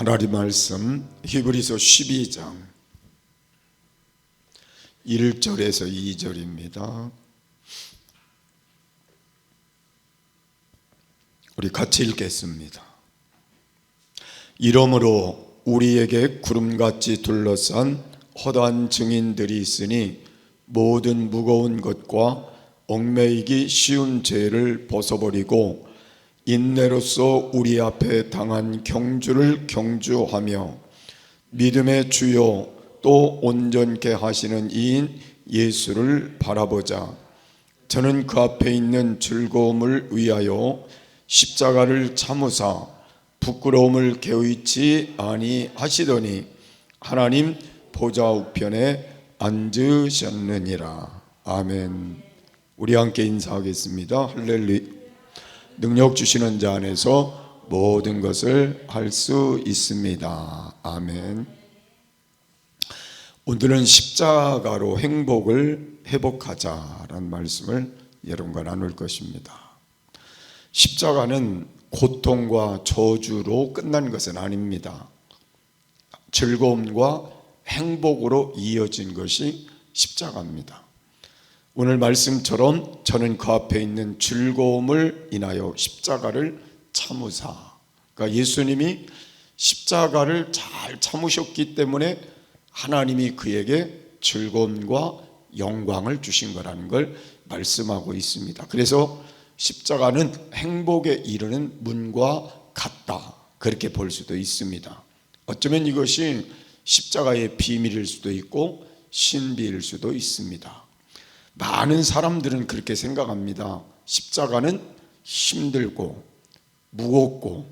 하나님 말씀 히브리서 12장 1절에서 2절입니다. 우리 같이 읽겠습니다. 이러므로 우리에게 구름같이 둘러싼 허다한 증인들이 있으니 모든 무거운 것과 얽매이기 쉬운 죄를 벗어버리고 인내로서 우리 앞에 당한 경주를 경주하며 믿음의 주요 또 온전케 하시는 이인 예수를 바라보자. 저는 그 앞에 있는 즐거움을 위하여 십자가를 참으사 부끄러움을 개의치 아니하시더니 하나님 보좌 우편에 앉으셨느니라. 아멘. 우리 함께 인사하겠습니다. 할렐루야. 능력 주시는 자 안에서 모든 것을 할 수 있습니다. 아멘. 오늘은 십자가로 행복을 회복하자라는 말씀을 여러분과 나눌 것입니다. 십자가는 고통과 저주로 끝난 것은 아닙니다. 즐거움과 행복으로 이어진 것이 십자가입니다. 오늘 말씀처럼 저는 그 앞에 있는 즐거움을 인하여 십자가를 참으사. 그러니까 예수님이 십자가를 잘 참으셨기 때문에 하나님이 그에게 즐거움과 영광을 주신 거라는 걸 말씀하고 있습니다. 그래서 십자가는 행복에 이르는 문과 같다. 그렇게 볼 수도 있습니다. 어쩌면 이것이 십자가의 비밀일 수도 있고 신비일 수도 있습니다. 많은 사람들은 그렇게 생각합니다. 십자가는 힘들고 무겁고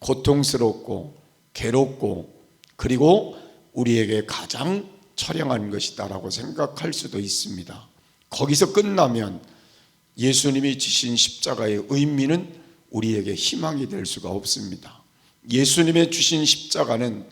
고통스럽고 괴롭고 그리고 우리에게 가장 처량한 것이다라고 생각할 수도 있습니다. 거기서 끝나면 예수님이 지신 십자가의 의미는 우리에게 희망이 될 수가 없습니다. 예수님의 주신 십자가는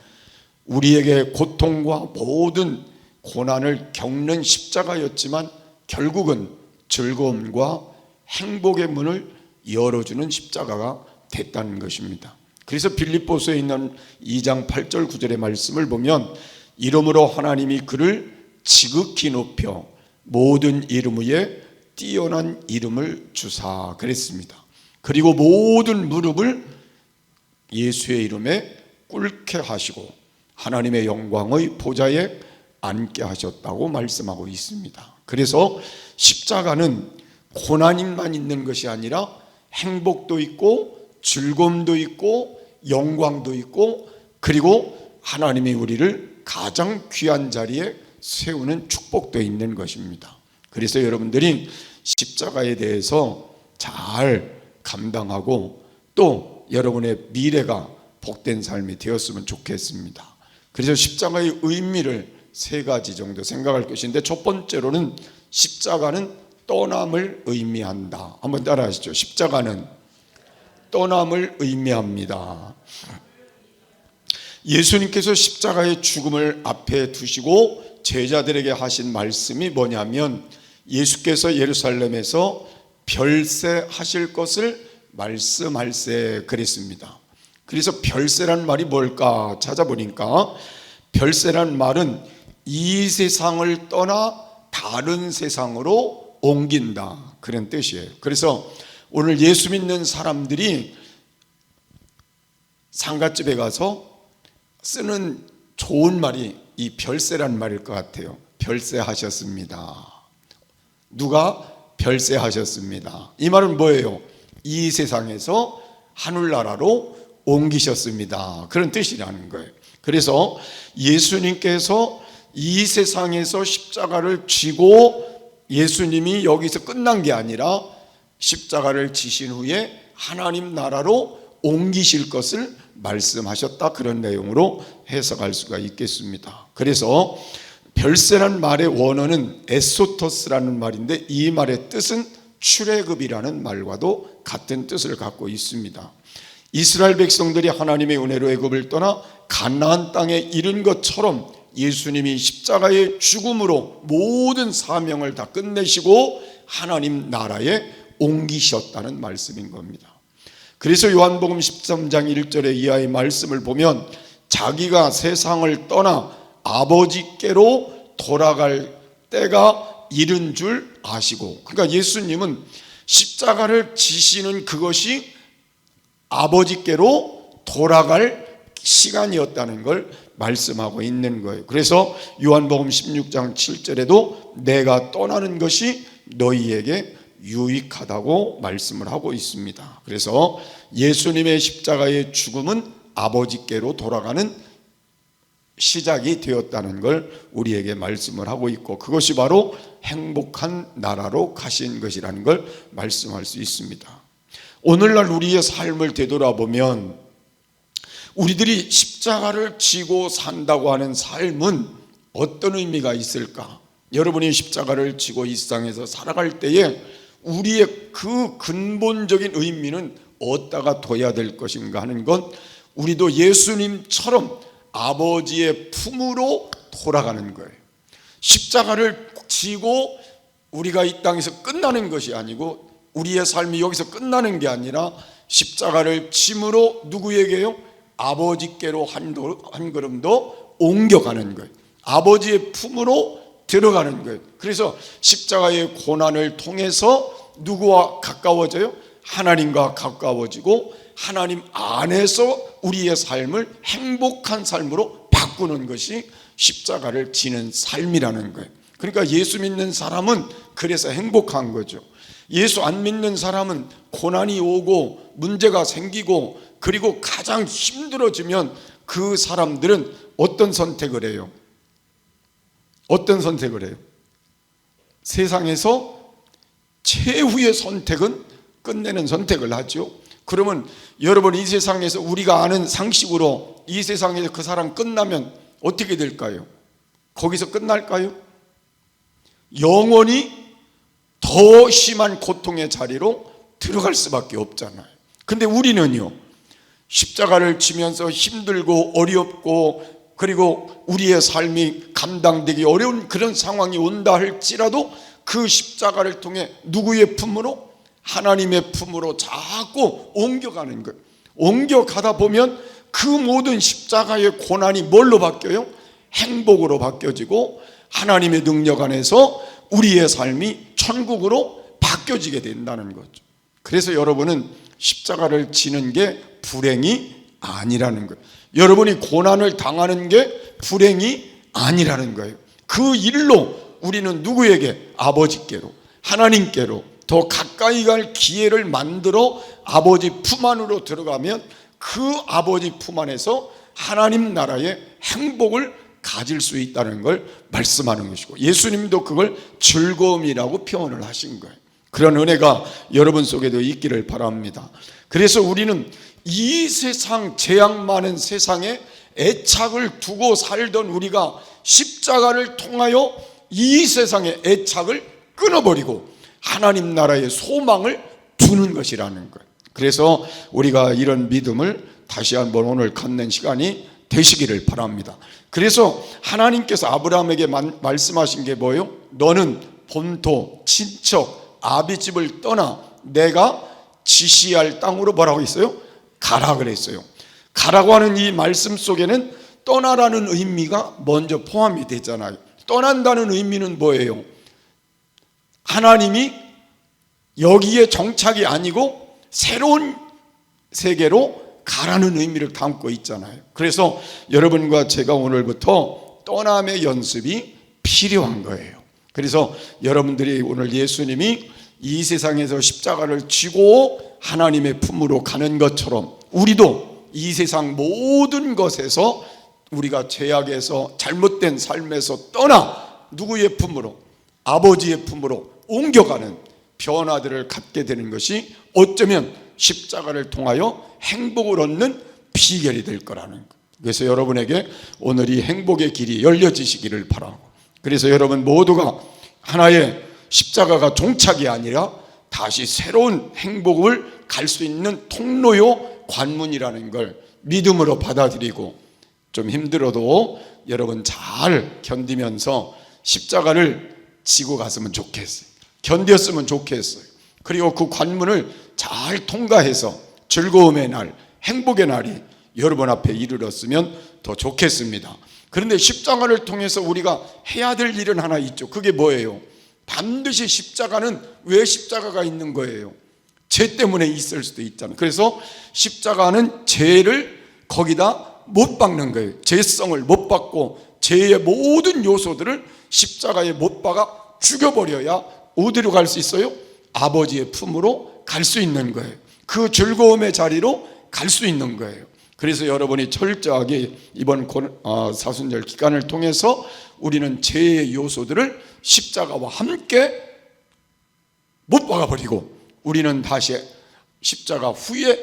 우리에게 고통과 모든 고난을 겪는 십자가였지만 결국은 즐거움과 행복의 문을 열어주는 십자가가 됐다는 것입니다. 그래서 빌립보서에 있는 2장 8절 9절의 말씀을 보면 이름으로 하나님이 그를 지극히 높여 모든 이름 위에 뛰어난 이름을 주사 그랬습니다. 그리고 모든 무릎을 예수의 이름에 꿇게 하시고 하나님의 영광의 보좌에 앉게 하셨다고 말씀하고 있습니다. 그래서 십자가는 고난만 있는 것이 아니라 행복도 있고 즐거움도 있고 영광도 있고 그리고 하나님이 우리를 가장 귀한 자리에 세우는 축복도 있는 것입니다. 그래서 여러분들이 십자가에 대해서 잘 감당하고 또 여러분의 미래가 복된 삶이 되었으면 좋겠습니다. 그래서 십자가의 의미를 세 가지 정도 생각할 것인데 첫 번째로는 십자가는 떠남을 의미한다. 한번 따라하시죠. 십자가는 떠남을 의미합니다. 예수님께서 십자가의 죽음을 앞에 두시고 제자들에게 하신 말씀이 뭐냐면 예수께서 예루살렘에서 별세 하실 것을 말씀할세 그랬습니다. 그래서 별세란 말이 뭘까 찾아보니까 별세란 말은 이 세상을 떠나 다른 세상으로 옮긴다 그런 뜻이에요. 그래서 오늘 예수 믿는 사람들이 상가집에 가서 쓰는 좋은 말이 이 별세란 말일 것 같아요. 별세하셨습니다. 누가 별세하셨습니다. 이 말은 뭐예요? 이 세상에서 하늘나라로 옮기셨습니다. 그런 뜻이라는 거예요. 그래서 예수님께서 이 세상에서 십자가를 쥐고 예수님이 여기서 끝난 게 아니라 십자가를 지신 후에 하나님 나라로 옮기실 것을 말씀하셨다 그런 내용으로 해석할 수가 있겠습니다. 그래서 별세란 말의 원어는 에소토스라는 말인데 이 말의 뜻은 출애굽이라는 말과도 같은 뜻을 갖고 있습니다. 이스라엘 백성들이 하나님의 은혜로 애굽을 떠나 가나안 땅에 이른 것처럼 예수님이 십자가의 죽음으로 모든 사명을 다 끝내시고 하나님 나라에 옮기셨다는 말씀인 겁니다. 그래서 요한복음 13장 1절의 이하의 말씀을 보면 자기가 세상을 떠나 아버지께로 돌아갈 때가 이른 줄 아시고 그러니까 예수님은 십자가를 지시는 그것이 아버지께로 돌아갈 시간이었다는 걸 말씀하고 있는 거예요. 그래서 요한복음 16장 7절에도 내가 떠나는 것이 너희에게 유익하다고 말씀을 하고 있습니다. 그래서 예수님의 십자가의 죽음은 아버지께로 돌아가는 시작이 되었다는 걸 우리에게 말씀을 하고 있고 그것이 바로 행복한 나라로 가신 것이라는 걸 말씀할 수 있습니다. 오늘날 우리의 삶을 되돌아보면 우리들이 십자가를 지고 산다고 하는 삶은 어떤 의미가 있을까? 여러분이 십자가를 지고 이 세상에서 살아갈 때에 우리의 그 근본적인 의미는 어디다가 둬야 될 것인가 하는 건 우리도 예수님처럼 아버지의 품으로 돌아가는 거예요. 십자가를 지고 우리가 이 땅에서 끝나는 것이 아니고 우리의 삶이 여기서 끝나는 게 아니라 십자가를 짐으로 누구에게요? 아버지께로 한, 도, 한 걸음 더 옮겨가는 거예요. 아버지의 품으로 들어가는 거예요. 그래서 십자가의 고난을 통해서 누구와 가까워져요? 하나님과 가까워지고 하나님 안에서 우리의 삶을 행복한 삶으로 바꾸는 것이 십자가를 지는 삶이라는 거예요. 그러니까 예수 믿는 사람은 그래서 행복한 거죠. 예수 안 믿는 사람은 고난이 오고 문제가 생기고 그리고 가장 힘들어지면 그 사람들은 어떤 선택을 해요? 어떤 선택을 해요? 세상에서 최후의 선택은 끝내는 선택을 하죠. 그러면 여러분 이 세상에서 우리가 아는 상식으로 이 세상에서 그 사람 끝나면 어떻게 될까요? 거기서 끝날까요? 영원히 더 심한 고통의 자리로 들어갈 수밖에 없잖아요. 근데 우리는요, 십자가를 지면서 힘들고 어렵고 그리고 우리의 삶이 감당되기 어려운 그런 상황이 온다 할지라도 그 십자가를 통해 누구의 품으로? 하나님의 품으로 자꾸 옮겨가는 거예요. 옮겨가다 보면 그 모든 십자가의 고난이 뭘로 바뀌어요? 행복으로 바뀌어지고 하나님의 능력 안에서 우리의 삶이 천국으로 바뀌어지게 된다는 거죠. 그래서 여러분은 십자가를 지는 게 불행이 아니라는 거예요. 여러분이 고난을 당하는 게 불행이 아니라는 거예요. 그 일로 우리는 누구에게 아버지께로 하나님께로 더 가까이 갈 기회를 만들어 아버지 품 안으로 들어가면 그 아버지 품 안에서 하나님 나라의 행복을 가질 수 있다는 걸 말씀하는 것이고 예수님도 그걸 즐거움이라고 표현을 하신 거예요. 그런 은혜가 여러분 속에도 있기를 바랍니다. 그래서 우리는 이 세상 재앙 많은 세상에 애착을 두고 살던 우리가 십자가를 통하여 이 세상의 애착을 끊어버리고 하나님 나라의 소망을 두는 것이라는 거예요. 그래서 우리가 이런 믿음을 다시 한번 오늘 갖는 시간이 되시기를 바랍니다. 그래서 하나님께서 아브라함에게 말씀하신 게 뭐예요? 너는 본토, 친척, 아비집을 떠나 내가 지시할 땅으로 뭐라고 있어요? 가라 그랬어요. 가라고 하는 이 말씀 속에는 떠나라는 의미가 먼저 포함이 되잖아요. 떠난다는 의미는 뭐예요? 하나님이 여기에 정착이 아니고 새로운 세계로 가라는 의미를 담고 있잖아요. 그래서 여러분과 제가 오늘부터 떠남의 연습이 필요한 거예요. 그래서 여러분들이 오늘 예수님이 이 세상에서 십자가를 쥐고 하나님의 품으로 가는 것처럼 우리도 이 세상 모든 것에서 우리가 죄악에서 잘못된 삶에서 떠나 누구의 품으로 아버지의 품으로 옮겨가는 변화들을 갖게 되는 것이 어쩌면 십자가를 통하여 행복을 얻는 비결이 될 거라는 것. 그래서 여러분에게 오늘 이 행복의 길이 열려지시기를 바라고. 그래서 여러분 모두가 하나의 십자가가 종착이 아니라 다시 새로운 행복을 갈 수 있는 통로요 관문이라는 걸 믿음으로 받아들이고 좀 힘들어도 여러분 잘 견디면서 십자가를 지고 갔으면 좋겠어요. 견뎠으면 좋겠어요. 그리고 그 관문을 잘 통과해서 즐거움의 날, 행복의 날이 여러분 앞에 이르렀으면 더 좋겠습니다. 그런데 십자가를 통해서 우리가 해야 될 일은 하나 있죠. 그게 뭐예요? 반드시 십자가는 왜 십자가가 있는 거예요? 죄 때문에 있을 수도 있잖아요. 그래서 십자가는 죄를 거기다 못 박는 거예요. 죄성을 못 박고 죄의 모든 요소들을 십자가에 못 박아 죽여버려야 어디로 갈 수 있어요? 아버지의 품으로 갈 수 있는 거예요. 그 즐거움의 자리로 갈 수 있는 거예요. 그래서 여러분이 철저하게 이번 고- 어, 사순절 기간을 통해서 우리는 죄의 요소들을 십자가와 함께 못 박아버리고 우리는 다시 십자가 후에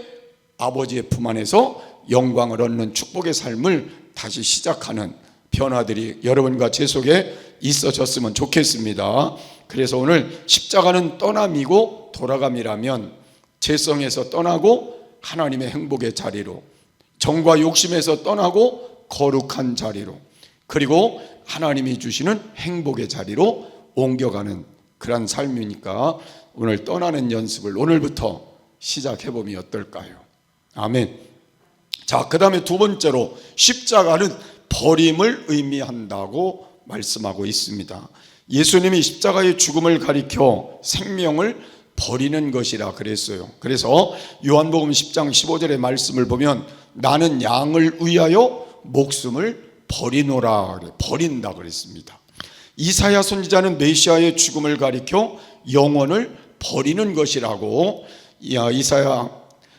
아버지의 품 안에서 영광을 얻는 축복의 삶을 다시 시작하는 변화들이 여러분과 제 속에 있어졌으면 좋겠습니다. 그래서 오늘 십자가는 떠남이고 돌아감이라면 죄성에서 떠나고 하나님의 행복의 자리로 정과 욕심에서 떠나고 거룩한 자리로 그리고 하나님이 주시는 행복의 자리로 옮겨가는 그러한 삶이니까 오늘 떠나는 연습을 오늘부터 시작해 보면 어떨까요? 아멘. 자, 그 다음에 두 번째로 십자가는 버림을 의미한다고 말씀하고 있습니다. 예수님이 십자가의 죽음을 가리켜 생명을 버리는 것이라 그랬어요. 그래서 요한복음 10장 15절의 말씀을 보면 나는 양을 위하여 목숨을 버리노라. 버린다 그랬습니다. 이사야 선지자는 메시아의 죽음을 가리켜 영혼을 버리는 것이라고 야, 이사야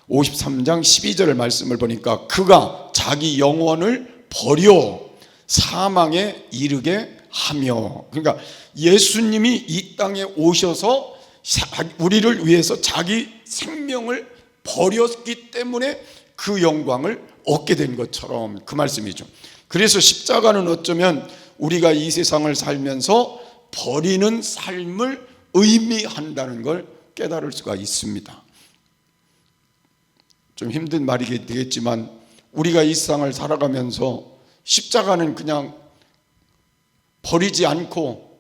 53장 12절의 말씀을 보니까 그가 자기 영혼을 버려 사망에 이르게 하며 그러니까 예수님이 이 땅에 오셔서 사- 우리를 위해서 자기 생명을 버렸기 때문에 그 영광을 얻게 된 것처럼 그 말씀이죠. 그래서 십자가는 어쩌면 우리가 이 세상을 살면서 버리는 삶을 의미한다는 걸 깨달을 수가 있습니다. 좀 힘든 말이 되겠지만 우리가 이 세상을 살아가면서 십자가는 그냥 버리지 않고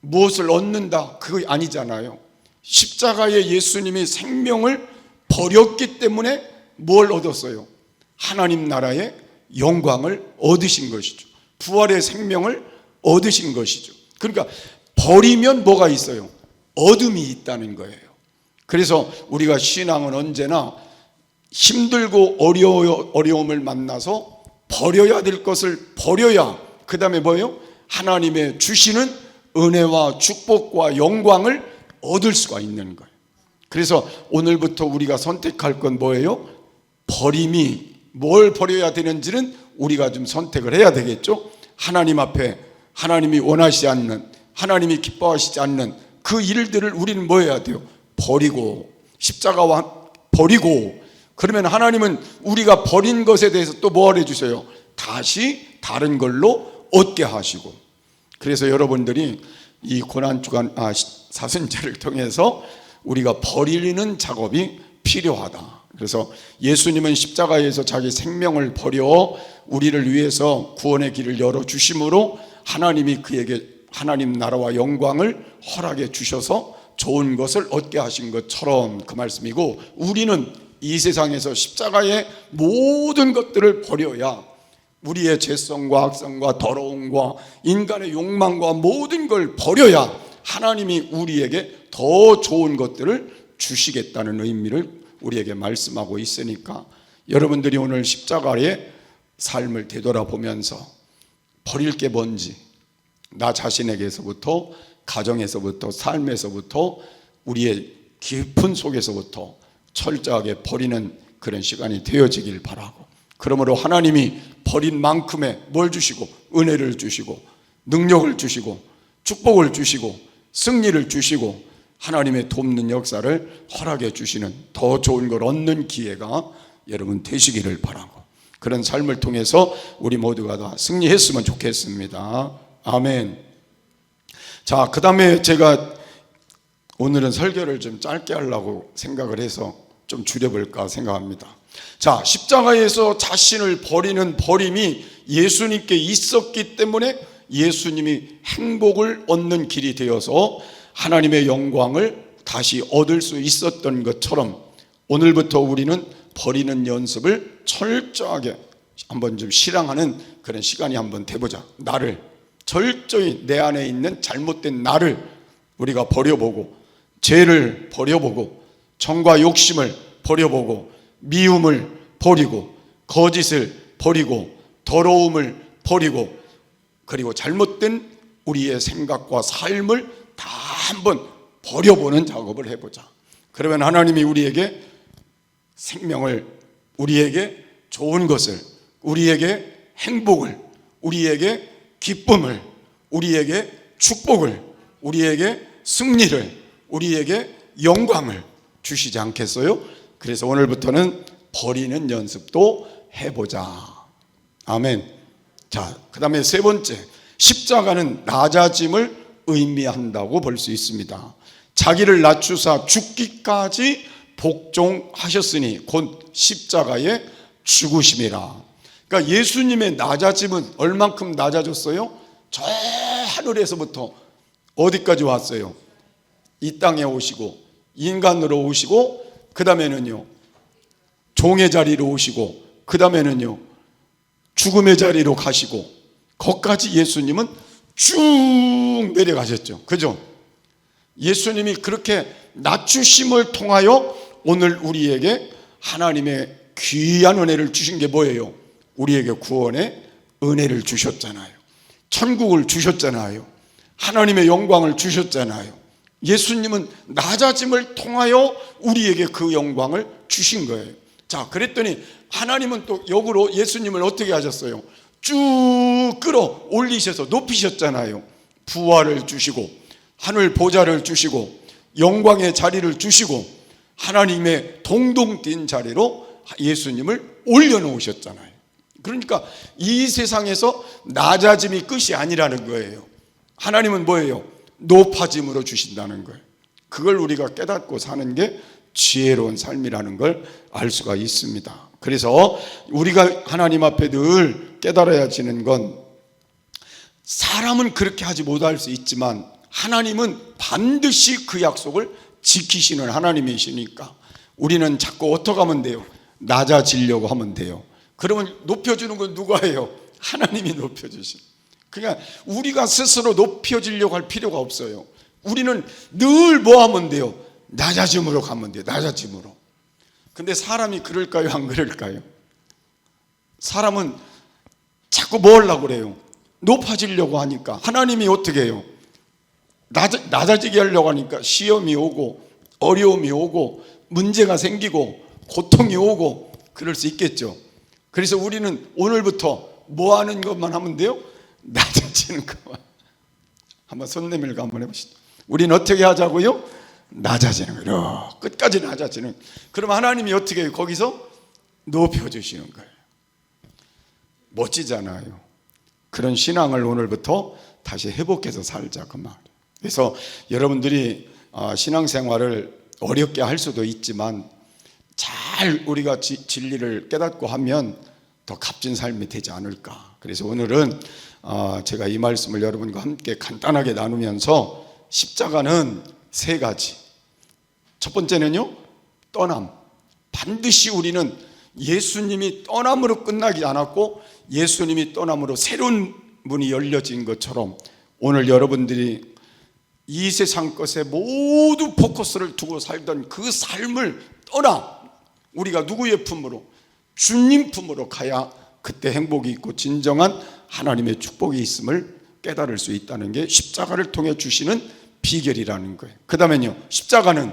무엇을 얻는다 그거 아니잖아요. 십자가에 예수님이 생명을 버렸기 때문에 뭘 얻었어요? 하나님 나라의 영광을 얻으신 것이죠. 부활의 생명을 얻으신 것이죠. 그러니까 버리면 뭐가 있어요? 어둠이 있다는 거예요. 그래서 우리가 신앙은 언제나 힘들고 어려워, 어려움을 만나서 버려야 될 것을 버려야 그 다음에 뭐예요? 하나님의 주시는 은혜와 축복과 영광을 얻을 수가 있는 거예요. 그래서 오늘부터 우리가 선택할 건 뭐예요? 버림이 뭘 버려야 되는지는 우리가 좀 선택을 해야 되겠죠. 하나님 앞에 하나님이 원하시지 않는 하나님이 기뻐하시지 않는 그 일들을 우리는 뭐 해야 돼요? 버리고 십자가와 버리고 그러면 하나님은 우리가 버린 것에 대해서 또뭘 해주세요? 다시 다른 걸로 얻게 하시고 그래서 여러분들이 이 고난 주간 아, 사순절을 통해서 우리가 버리는 작업이 필요하다. 그래서 예수님은 십자가에서 자기 생명을 버려 우리를 위해서 구원의 길을 열어 주심으로 하나님이 그에게 하나님 나라와 영광을 허락해 주셔서 좋은 것을 얻게 하신 것처럼 그 말씀이고 우리는 이 세상에서 십자가의 모든 것들을 버려야 우리의 죄성과 악성과 더러움과 인간의 욕망과 모든 걸 버려야 하나님이 우리에게 더 좋은 것들을 주시겠다는 의미를 우리에게 말씀하고 있으니까 여러분들이 오늘 십자가의 삶을 되돌아보면서 버릴 게 뭔지 나 자신에게서부터 가정에서부터 삶에서부터 우리의 깊은 속에서부터 철저하게 버리는 그런 시간이 되어지길 바라고. 그러므로 하나님이 버린 만큼의 뭘 주시고 은혜를 주시고 능력을 주시고 축복을 주시고 승리를 주시고 하나님의 돕는 역사를 허락해 주시는 더 좋은 걸 얻는 기회가 여러분 되시기를 바라고 그런 삶을 통해서 우리 모두가 다 승리했으면 좋겠습니다. 아멘. 자, 그 다음에 제가 오늘은 설교를 좀 짧게 하려고 생각을 해서 좀 줄여볼까 생각합니다. 자, 십자가에서 자신을 버리는 버림이 예수님께 있었기 때문에 예수님이 행복을 얻는 길이 되어서 하나님의 영광을 다시 얻을 수 있었던 것처럼 오늘부터 우리는 버리는 연습을 철저하게 한번 좀 실행하는 그런 시간이 한번 돼보자. 나를 철저히 내 안에 있는 잘못된 나를 우리가 버려보고 죄를 버려보고 정과 욕심을 버려보고 미움을 버리고 거짓을 버리고 더러움을 버리고 그리고 잘못된 우리의 생각과 삶을 다 한번 버려보는 작업을 해보자. 그러면 하나님이 우리에게 생명을 우리에게 좋은 것을 우리에게 행복을 우리에게 기쁨을 우리에게 축복을 우리에게 승리를 우리에게 영광을 주시지 않겠어요? 그래서 오늘부터는 버리는 연습도 해보자. 아멘. 자, 그 다음에 세 번째. 십자가는 낮아짐을 의미한다고 볼 수 있습니다. 자기를 낮추사 죽기까지 복종하셨으니 곧 십자가의 죽으심이라. 그러니까 예수님의 낮아짐은 얼만큼 낮아졌어요? 저 하늘에서부터 어디까지 왔어요? 이 땅에 오시고 인간으로 오시고 그 다음에는요 종의 자리로 오시고 그 다음에는요 죽음의 자리로 가시고 거기까지 예수님은 쭉 내려가셨죠. 그죠? 예수님이 그렇게 낮추심을 통하여 오늘 우리에게 하나님의 귀한 은혜를 주신 게 뭐예요? 우리에게 구원의 은혜를 주셨잖아요. 천국을 주셨잖아요. 하나님의 영광을 주셨잖아요. 예수님은 낮아짐을 통하여 우리에게 그 영광을 주신 거예요. 자, 그랬더니 하나님은 또 역으로 예수님을 어떻게 하셨어요? 쭉 끌어 올리셔서 높이셨잖아요. 부활을 주시고 하늘 보좌를 주시고 영광의 자리를 주시고 하나님의 동동 뛴 자리로 예수님을 올려놓으셨잖아요. 그러니까 이 세상에서 낮아짐이 끝이 아니라는 거예요. 하나님은 뭐예요? 높아짐으로 주신다는 거예요. 그걸 우리가 깨닫고 사는 게 지혜로운 삶이라는 걸 알 수가 있습니다. 그래서 우리가 하나님 앞에 늘 깨달아야 지는 건 사람은 그렇게 하지 못할 수 있지만 하나님은 반드시 그 약속을 지키시는 하나님이시니까 우리는 자꾸 어떻게 하면 돼요? 낮아지려고 하면 돼요. 그러면 높여주는 건 누가 해요? 하나님이 높여주신. 그러니까 우리가 스스로 높여지려고 할 필요가 없어요. 우리는 늘 뭐 하면 돼요? 낮아짐으로 가면 돼요. 낮아짐으로. 근데 사람이 그럴까요? 안 그럴까요? 사람은 자꾸 뭐 하려고 그래요? 높아지려고 하니까 하나님이 어떻게 해요? 낮아, 낮아지게 하려고 하니까 시험이 오고 어려움이 오고 문제가 생기고 고통이 오고 그럴 수 있겠죠. 그래서 우리는 오늘부터 뭐 하는 것만 하면 돼요? 낮아지는 것만. 한번 손 내밀고 한번 해보시죠. 우리는 어떻게 하자고요? 낮아지는 거예요. 끝까지 낮아지는. 그럼 하나님이 어떻게 해요? 거기서 높여주시는 거예요. 멋지잖아요. 그런 신앙을 오늘부터 다시 회복해서 살자 그 말. 그래서 여러분들이 어, 신앙생활을 어렵게 할 수도 있지만 잘 우리가 지, 진리를 깨닫고 하면 더 값진 삶이 되지 않을까. 그래서 오늘은 어, 제가 이 말씀을 여러분과 함께 간단하게 나누면서 십자가는 세 가지. 첫 번째는요, 떠남. 반드시 우리는 예수님이 떠남으로 끝나지 않았고 예수님이 떠남으로 새로운 문이 열려진 것처럼 오늘 여러분들이 이 세상 것에 모두 포커스를 두고 살던 그 삶을 떠나 우리가 누구의 품으로 주님 품으로 가야 그때 행복이 있고 진정한 하나님의 축복이 있음을 깨달을 수 있다는 게 십자가를 통해 주시는 비결이라는 거예요. 그 다음에요, 십자가는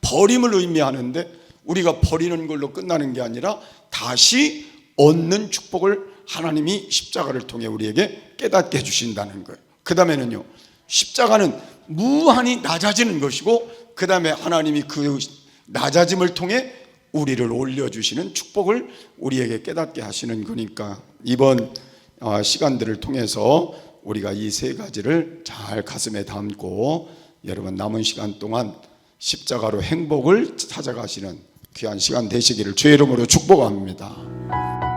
버림을 의미하는데 우리가 버리는 걸로 끝나는 게 아니라 다시 얻는 축복을 하나님이 십자가를 통해 우리에게 깨닫게 해주신다는 거예요. 그 다음에는요, 십자가는 무한히 낮아지는 것이고, 그 다음에 하나님이 그 낮아짐을 통해 우리를 올려주시는 축복을 우리에게 깨닫게 하시는 거니까 이번 어, 시간들을 통해서 우리가 이 세 가지를 잘 가슴에 담고 여러분 남은 시간 동안 십자가로 행복을 찾아가시는 귀한 시간 되시기를 주의 이름으로 축복합니다.